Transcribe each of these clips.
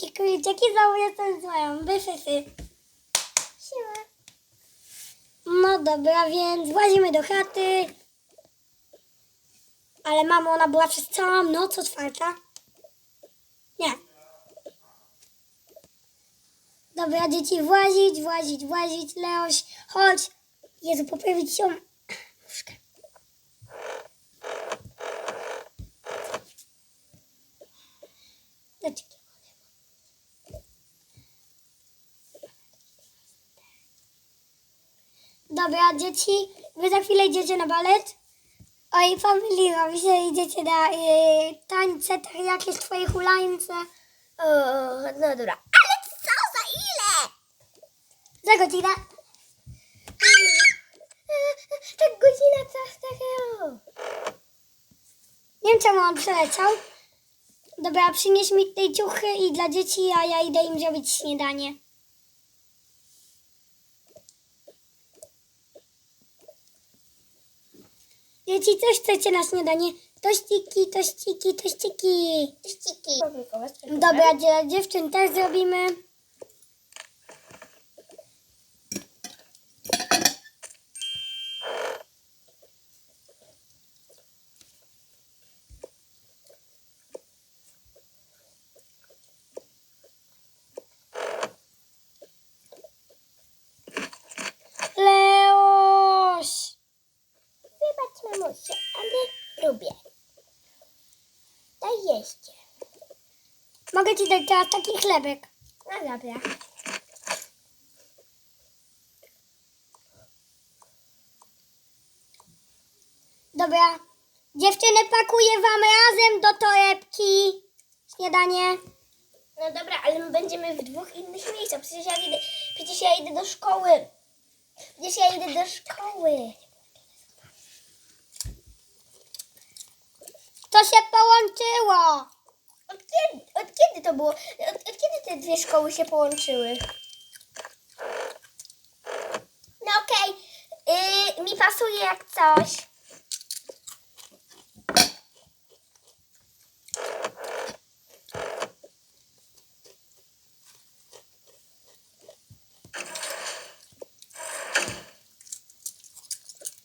Siemanki, króliczeki, znowu jestem z moją byfyfy. Siema. No dobra, więc włazimy do chaty. Ale mamo, ona była przez całą noc otwarta. Nie. Dobra, dzieci, włazić, włazić, włazić. Leoś, chodź. Jezu, poprawić ją. Muszkę. Dlaczego? Dobra, dzieci, wy za chwilę idziecie na balet. Oj, family, robi się, idziecie na y, tańce, tak jakieś twoje hulańce. O, no dobra. Ale co za ile? Za godzinę. Tak godzina coś takiego. Nie wiem, czemu on przeleciał. Dobra, przynieś mi tej ciuchy i dla dzieci, a ja idę im zrobić śniadanie. Dzieci, coś chcecie na śniadanie? Tościki, tościki, tościki. Ściki. Dobra, dziewczyn też zrobimy. Ci dać teraz taki chlebek. No dobra. Dobra. Dziewczyny, pakuję wam razem do torebki. Śniadanie. No dobra, ale my będziemy w dwóch innych miejscach. Przecież ja idę, przecież ja idę do szkoły. Przecież ja idę do szkoły. To się połączyło. Od kiedy, od kiedy to było? Od, od kiedy te dwie szkoły się połączyły? No okej, yy, mi pasuje jak coś.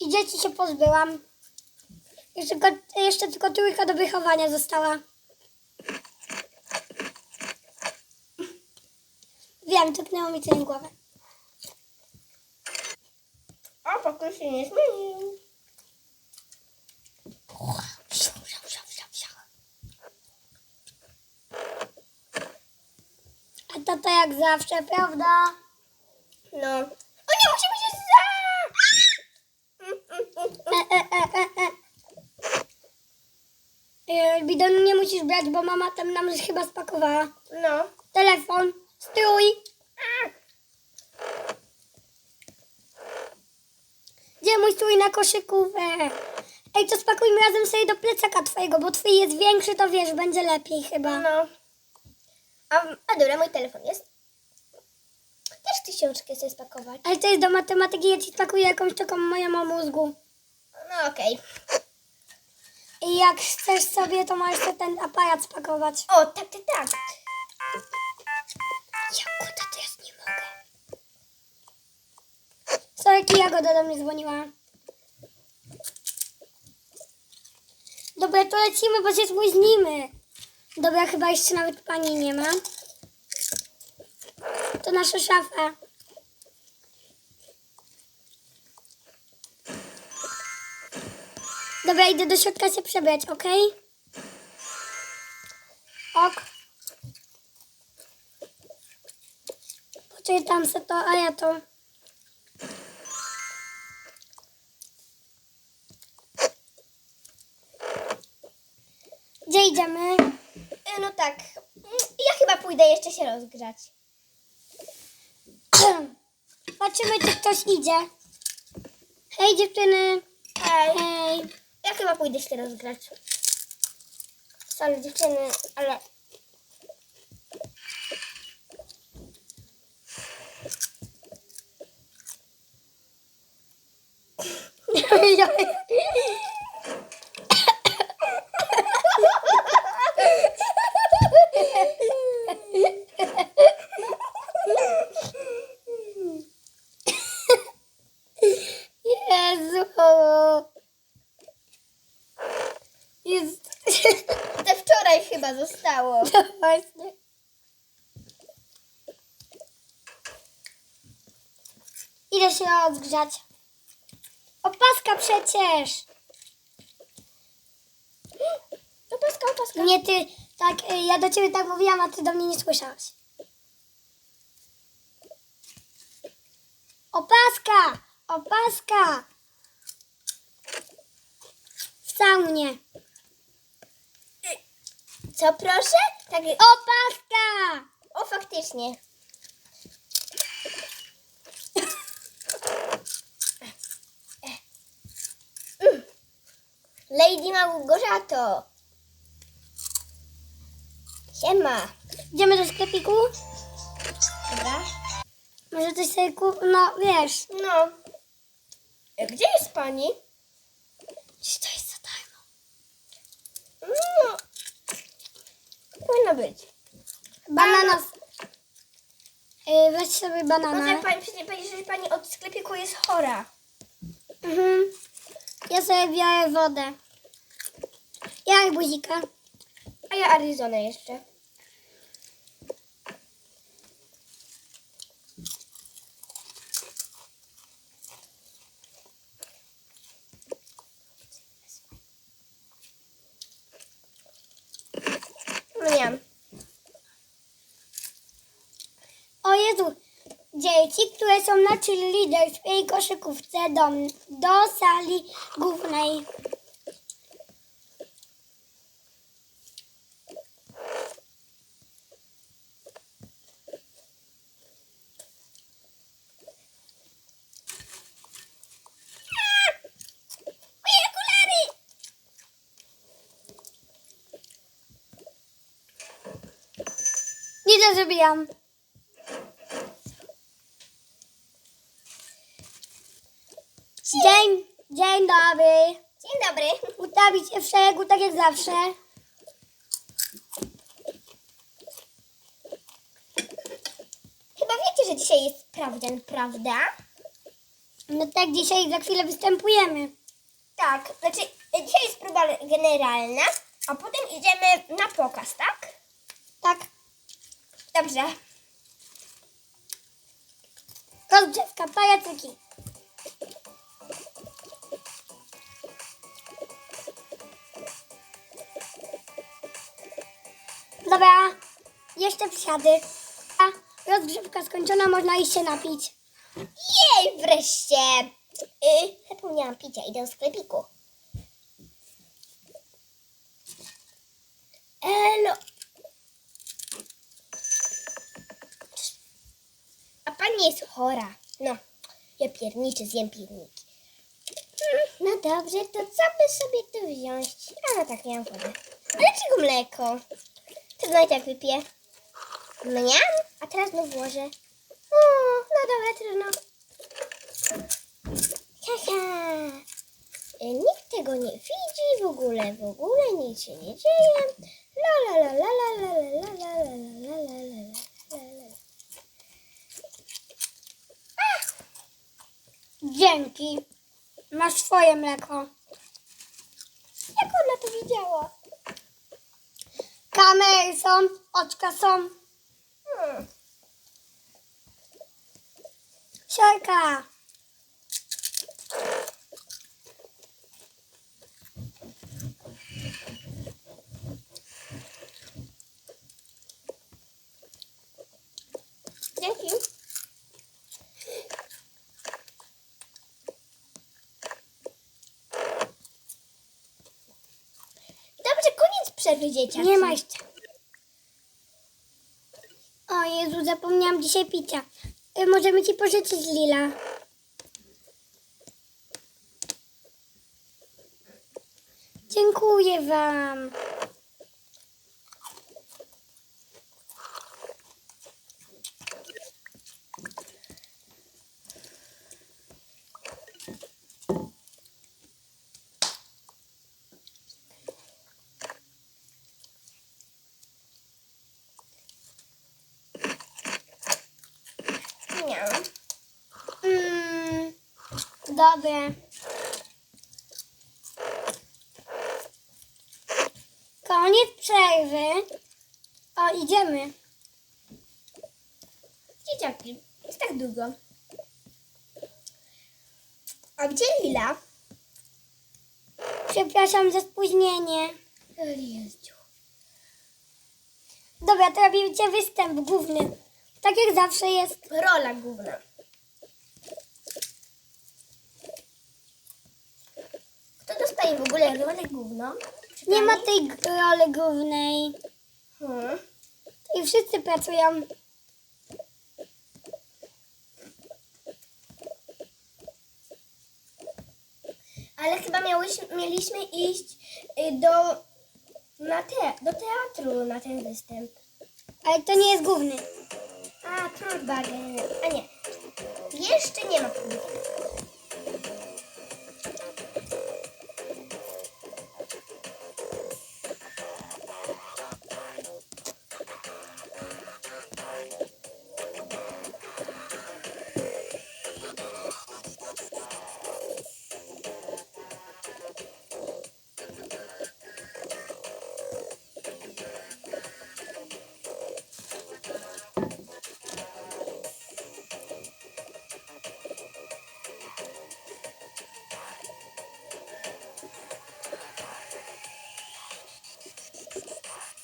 I dzieci się pozbyłam. Jeszcze, jeszcze tylko trójka do wychowania została. Wiem, tupnęło mi coś w głowę. O, pokój się nie zmienił. A tata jak zawsze, prawda? No. O nie, musimy się za... E, e, e, e, e. E, Bidonu nie musisz brać, bo mama tam nam chyba spakowała. No. Telefon, strój. Na koszykówę? Ej, to spakujmy razem sobie do plecaka twojego, bo twój jest większy, to wiesz, będzie lepiej chyba. No. A, a dobra, mój telefon jest. Też tysiączkę chcę spakować. Ale to jest do matematyki, ja ci spakuję jakąś taką moją o mózgu. No okej. I jak chcesz sobie, to możesz sobie ten aparat spakować. O, tak, tak, tak. Jagoda, to ja nie mogę. Sorki, Jagoda do mnie dzwoniła. Dobra, to lecimy, bo się spóźnimy. Dobra, chyba jeszcze nawet pani nie ma. To nasza szafa. Dobra, idę do środka się przebrać, ok? Ok. Poczytam se to, a ja to. Idziemy? E, No tak. Ja chyba pójdę jeszcze się rozgrzać. Patrzymy, czy ktoś idzie. Hej dziewczyny. Hej. Hej. Ja chyba pójdę się rozgrać. Sorry dziewczyny, ale... chyba zostało. No właśnie. Idę się rozgrzać. Opaska przecież. Opaska, opaska. Nie ty, tak, y, ja do ciebie tak mówiłam, a ty do mnie nie słyszałaś. Opaska! Opaska! W saunie. Co proszę? Tak, Opaska! o faktycznie. Lady Małgorzato. Siema. Idziemy do sklepiku? Dobra. Może coś sobie kup... No, wiesz. No. E, Gdzie jest pani? Czy to jest za darmo? No. Powinno być. Banana. Y, weź sobie Może banana. pani przecież pani, że pani od sklepiku jest chora. Mhm. Ja sobie biorę wodę. Jak buzika? A ja Arizona jeszcze. No. O Jezu, dzieci, które są na cheerleaderskiej koszykówce do, do sali głównej. To zrobiłam. Dzień, dzień dobry. Dzień dobry. Ustawić się w szeregu tak jak zawsze. Chyba wiecie, że dzisiaj jest sprawdzian, prawda? No tak, dzisiaj za chwilę występujemy. Tak, znaczy dzisiaj jest próba generalna, a potem idziemy na pokaz, tak? Tak, Dobrze. rozgrzewka, pajacyki. Dobra, jeszcze przysiady. Rozgrzewka skończona, można iść się napić. Jej, wreszcie! Y, zapomniałam picia, idę do sklepiku. Pani jest chora. No, ja pierniczę, zjem pierniki. Mm, No dobrze, to co by sobie tu wziąć? A no tak, miałam wodę. A dlaczego mleko? To no i tak wypiję. Mniam, a teraz znów włożę. O, no dobra, trudno. Haha. Y, Nikt tego nie widzi, w ogóle, w ogóle nic się nie dzieje. La la la la la la la la la la la la la la la. Dzięki. Masz swoje mleko. Jak ona to widziała? Kamery są, oczka są. Hmm. Siorka. Dzięki. Dobrze, koniec przerwy dzieciaki. Nie ma jeszcze. O Jezu, zapomniałam dzisiaj picia. Y, Możemy ci pożyczyć Lila. Dziękuję wam. Nie. Mm, dobre. Koniec. przerwy. O, idziemy. Dzieciaki, jest tak długo. A gdzie Lila? Przepraszam za spóźnienie. Jezu. Dobra, to robicie występ główny. Tak jak zawsze jest. Rola główna. Dostaje w ogóle rolę główną? Nie ma tej g- roli głównej. Hmm. I wszyscy pracują. Ale chyba miałyśmy, mieliśmy iść y, do, na te, do teatru na ten występ. Ale to nie jest główny. A, Trollbagen. A nie. Jeszcze nie ma publiki.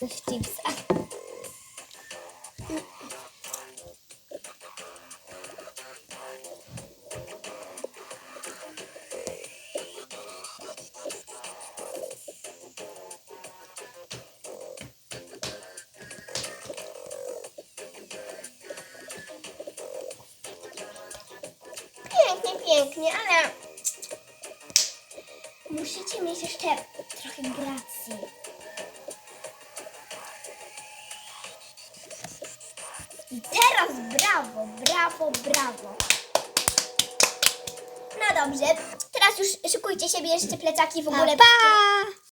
W chipsach. Pięknie, pięknie, ale musicie mieć jeszcze trochę gracji. Brawo, brawo, brawo. No dobrze, teraz już szykujcie się, bierzcie plecaki w ogóle. Pa, pa!